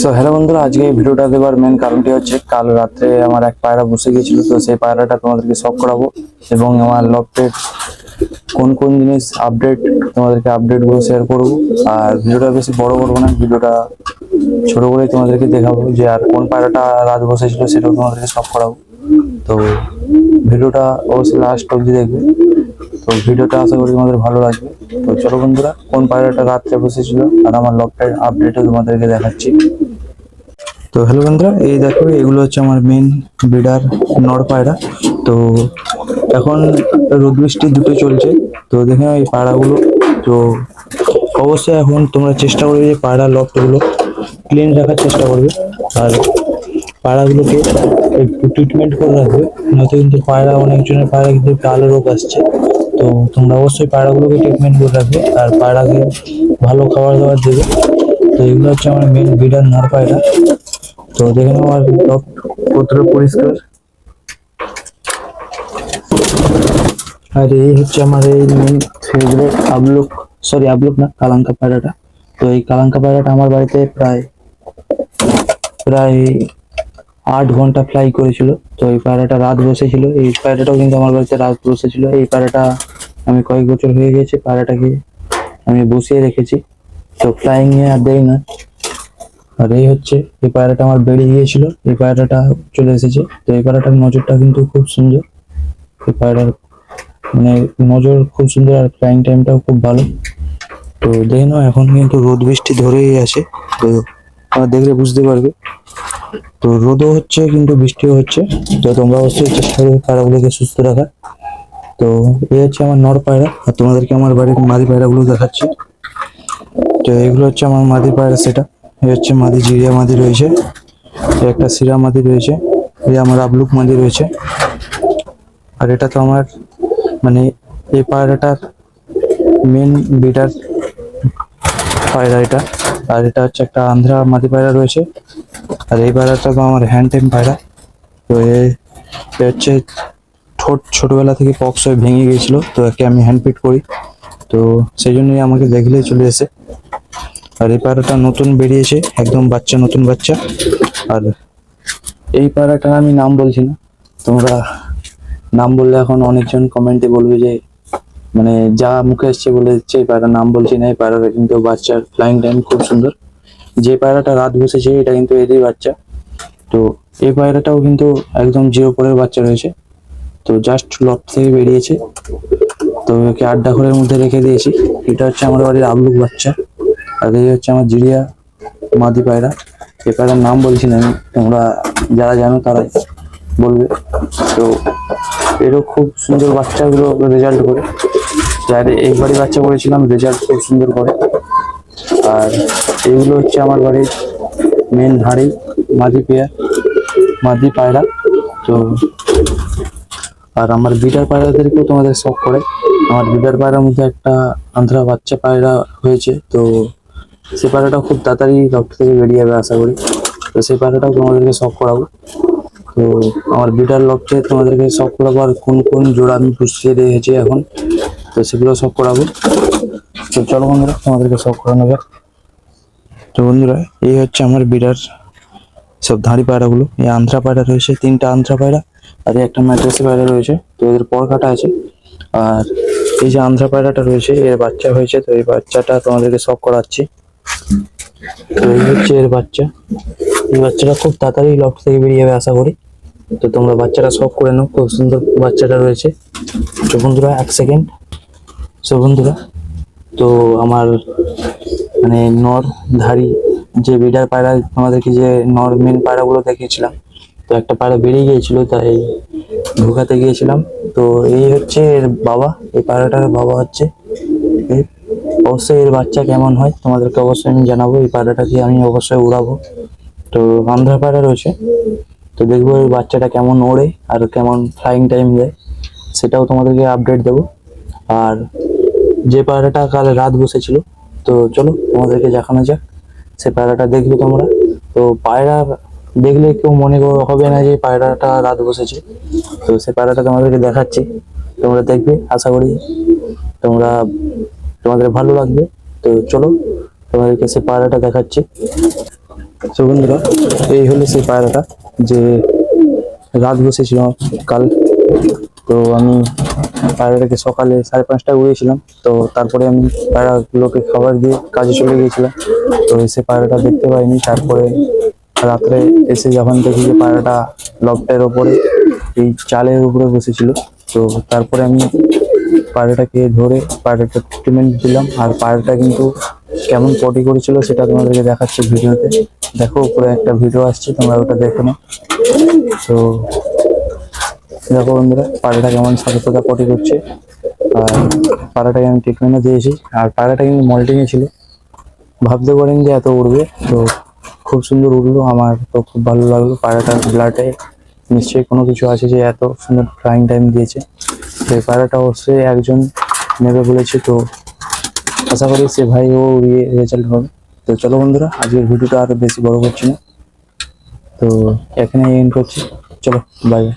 So hello বন্ধুরা, আজকে এই ভিডিওটা দেওয়ার মেন কারণটি হচ্ছে কাল রাত্রে আমার এক পায়রা বসে গিয়েছিল, তো সেই পায়রাটা তোমাদেরকে শখ করাবো এবং আমার লফটের কোন কোন জিনিস আপডেট তোমাদেরকে আপডেটগুলো শেয়ার করব। আর ভিডিওটা বেশি বড় করব না, ভিডিওটা ছোট করে তোমাদেরকে দেখাবো যে আর কোন পায়রাটা রাত বসেছিল সেটাও তোমাদেরকে শখ করাবো। তো ভিডিওটা অবশ্যই লাস্ট অবধি দেখবে। তো ভিডিওটা আশা করি তোমাদের ভালো লাগবে। তো চলো বন্ধুরা, কোন পায়রাটা রাত্রে বসেছিল আর আমার লকটার আপডেটও তোমাদেরকে দেখাচ্ছি। তো হ্যালো বন্ধুরা, এই দেখো, এগুলো হচ্ছে আমার মেন ব্রিডার নর পায়রা। তো এখন রোদ বৃষ্টি দুটো চলছে। তো দেখে এই পায়রাগুলো। তো অবশ্যই এখন তোমরা চেষ্টা করবে যে পায়রা লকগুলো ক্লিন রাখার চেষ্টা করবে। আর পায়রাগুলোকে একটু ট্রিটমেন্ট করে রাখবে। নয়তো কিন্তু পায়রা অনেকজনের পায়রা কিন্তু কালো রোগ আসছে। তো তোমরা অবশ্যই পায়রাগুলোকে ট্রিটমেন্ট করে রাখবে। আর পায়রাকে ভালো খাবার দাবার দেবে। তো এগুলো হচ্ছে আমার মেন ব্রিডার নর পায়রা তো দেখে নাও আমার টপ কতটা পরিষ্কার। আর এই হচ্ছে আমার এই মেন ফেভারিট আবলুক সরি আবলুক না, কালাঙ্কা পায়রাটা। তো এই কালাঙ্কা পায়রাটা আমার বাড়িতে প্রায় প্রায় আট ঘণ্টা ফ্লাই করেছিল। তো এই পায়রাটা রাত বসেছিল। এই পায়রাটাও কিন্তু আমার বাড়িতে রাত বসেছিল। এই পায়রাটা আমি কয়েক বছর হয়ে গেছে পায়রাটাকে আমি বসিয়ে রেখেছি। তো ফ্লাইং এ আর দেই না। আর এই হচ্ছে, এই পায়রাটা আমার বেরিয়ে গিয়েছিল, এই পায়রাটা চলে এসেছে। তো এই পায়রাটার নজরটা কিন্তু খুব সুন্দর। এই পায়রার মানে নজর খুব সুন্দর আর ফ্লাইং টাইমটাও খুব ভালো। তো দেখে নাও, এখন কিন্তু রোদ বৃষ্টি ধরেই আছে। তো তোমরা দেখলে বুঝতে পারবে। তো রোদও হচ্ছে, কিন্তু বৃষ্টিও হচ্ছে। তো তোমরা অবশ্যই চেষ্টা করবে পায়রাগুলোকে সুস্থ রাখার তো এই হচ্ছে আমার নর পায়রা, আর তোমাদেরকে আমার বাড়ির মাদি পায়রা পায়রাগুলো দেখাচ্ছি। তো এগুলো হচ্ছে আমার মাদি পায়রা সেটা। এই হচ্ছে মাদি, জিরিয়া মাদি রয়েছে। একটা সিরা মাদি রয়েছে। এই আমার আবলুক মাদি রয়েছে। আর এটা তো আমার মানে এই পায়রাটার মেন বিটার পায়রা এটা। আর এটা হচ্ছে একটা আন্ধ্রা মাদি পায়রা রয়েছে। আর এই পায়রাটা তো আমার হ্যান্ড টেম পায়রা। তো এ এ হচ্ছে ঠোঁট ছোটবেলা থেকে পক্স হয়ে ভেঙে গিয়েছিল, তো একে আমি হ্যান্ডপিট করি। তো সেই জন্যই আমাকে দেখলেই চলে এসে। আর এই পায়রাটা নতুন বেরিয়েছে, একদম বাচ্চা, নতুন বাচ্চা। আর এই পায়রাটার আমি নাম বলছি না। তোমরা নাম বললে এখন অনেকজন কমেন্টে বলবে যে মানে যা মুখে এসছে বলে দিচ্ছে, এই পায়রার নাম বলছি না, এই পায়রাটা কিন্তু বাচ্চার ফ্লাইং টাইম খুব সুন্দর। যে পায়রাটা রাত বসেছে, এটা কিন্তু এরই বাচ্চা। তো এই পায়রাটাও কিন্তু একদম জিরো পরের বাচ্চা রয়েছে। তো জাস্ট লট থেকে বেরিয়েছে। তো ওকে আড্ডা ঘরের মধ্যে রেখে দিয়েছি। এটা হচ্ছে আমার বাড়ির আবলুক বাচ্চা। আর এই হচ্ছে আমার জিরিয়া মাদি পায়রা। এ পায়রার নাম বলছি না আমি, তোমরা যারা জানো তারাই বলবে। তো এরও খুব সুন্দর বাচ্চাগুলো রেজাল্ট করে। যার একবারই বাচ্চা করেছিলাম রেজাল্ট খুব সুন্দর করে। আর এইগুলো হচ্ছে আমার বাড়ির মেন হাঁড়ি, মাদি পেয়ার, মাদি পায়রা। তো আর আমার বিটার পায়রাদেরকেও তোমাদের শখ করে। আমার বিটার পায়রার মধ্যে একটা আন্ধ্রা বাচ্চা পায়রা হয়েছে, তো সে পায়রাটা খুব তাড়াতাড়ি রক্ত থেকে বেরিয়ে যাবে আশা করি। তো সেই পায়রাটাও তোমাদেরকে শখ করাবো। তো আমার বিটার লক্ষ্যে তোমাদেরকে শখ করাবো আর কোন কোন জোড়া আমি পুষিয়ে রেখেছি এখন, তো সেগুলো শখ করাবো। তো চলো বন্ধুরা, তোমাদেরকে শখ করানো যাক। তো বন্ধুরা, এই হচ্ছে আমার বিড়ার সব ধাড়ি পায়রাগুলো। এই আন্ধ্রা পায়রা রয়েছে, তিনটা আন্ধ্রা পায়রা আর একটা ম্যাড্রাসি পায়রা রয়েছে, তো এদের পর কাটা আছে। আর এই যে আন্ধ্রা পায়রাটা রয়েছে, এর বাচ্চা হয়েছে, তো এই বাচ্চাটা তোমাদেরকে সব করাচ্ছি। তো এই হচ্ছে এর বাচ্চা। এই বাচ্চাটা খুব তাড়াতাড়ি লফট থেকে বেরিয়ে যাবে, আশা করি। তো তোমরা বাচ্চাটা সব করে নাও, খুব সুন্দর বাচ্চাটা রয়েছে। তো বন্ধুরা, এক সেকেন্ড। সো বন্ধুরা, তো আমার মানে নর ধারি যে বিডার পায়রা আমাদেরকে যে নর মেন পায়রাগুলো দেখিয়েছিলাম, তো একটা পায়রা বেরিয়ে গিয়েছিল, তাই ঢুকাতে গিয়েছিলাম। তো এই হচ্ছে এর বাবা, এই পায়রাটার বাবা হচ্ছে অবশ্যই এর বাচ্চা কেমন হয়, তোমাদেরকে অবশ্যই আমি জানাব, এই পায়রাটাকে আমি অবশ্যই উড়াবো। তো আন্ধ্রা পায়রা রয়েছে, তো দেখব এই বাচ্চাটা কেমন ওড়ে আর কেমন ফ্লাইং টাইম দেয়, সেটাও তোমাদেরকে আপডেট দেবো। আর যে পায়রাটা কাল রাত বসেছিল, তো চলো তোমাদেরকে দেখানো যাক। সে পায়রাটা দেখবে তোমরা? তো পায়রা দেখলে কেউ মনে হবে না যে পায়রাটা রাত বসেছে। তো সে পায়রাটা তোমাদেরকে দেখাচ্ছি। তোমরা দেখবে, আশা করি তোমরা তোমাদের ভালো লাগবে। তো চলো, তোমাদেরকে সে পায়রাটা দেখাচ্ছি। তো বন্ধুরা, এই হলো সেই পায়রাটা যে রাত বসেছিল কাল। তো আমি পায়রাটাকে সকালে সাড়ে পাঁচটায় উড়িয়েছিলাম। তো তারপরে আমি পায়রাগুলোকে খাবার দিয়ে কাজে চলে গিয়েছিলাম। তো এসে পায়রাটা দেখতে পাইনি। তারপরে রাত্রে এসে যখন দেখি যে পায়রাটা লকটার ওপরে, এই চালের উপরে বসেছিল, তো তারপরে আমি পায়রাটাকে ধরে পায়রাটা ট্রিটমেন্ট দিলাম। আর পায়রাটা কিন্তু কেমন পটি করেছিল সেটা তোমাদেরকে দেখাচ্ছে ভিডিওতে। দেখো, উপরে একটা ভিডিও আসছে, তোমরা ওটা দেখে নাও। তো দেখো বন্ধুরা, পাড়াটা কেমন সাদা সাদা পটি করছে। আর পাড়াটাকে আমি ট্রিটমেন্টও দিয়েছি। আর পায়রাটা কিন্তু মল্টিংয়ে ছিল। ভাবতে পারেন যে এত উড়বে। তো খুব সুন্দর উড়লো। আমার তো খুব ভালো লাগল। পায়রাটার ব্লাডে নিশ্চয়ই কোনো কিছু আছে যে এত সুন্দর ফ্লাইং টাইম দিয়েছে। তো এই পায়রাটা অবশ্যই একজন নেবে বলেছে। তো আশা করি সে ভাই ও উড়িয়ে রেজাল্ট হবে। তো চলো বন্ধুরা, আজকের ভিডিওটা আরও বেশি বড় করছি না। তো এখানে এন্ড করছি। চলো বাই বাই